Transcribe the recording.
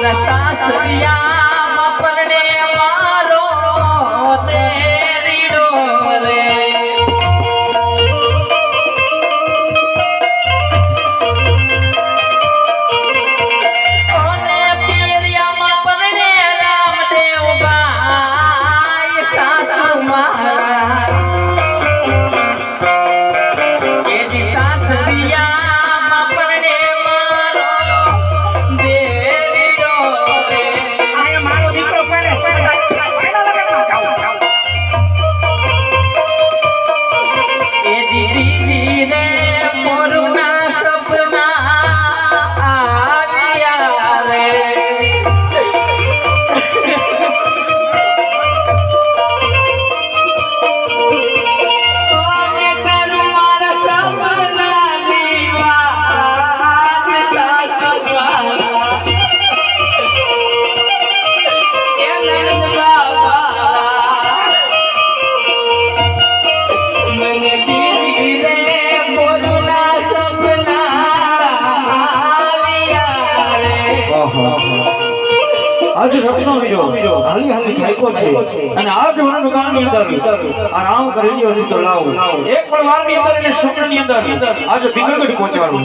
મારા સાસરિયા. આજ રત્નો વીરો હાલી હાલી, થાક્યો છે. અને આજ વનનું ગામની અંદર, આ રામ કરેલી તો લાવો એક પણ વારની અંદર એને સમયની અંદર. આજે ભીગડ પહોંચાડું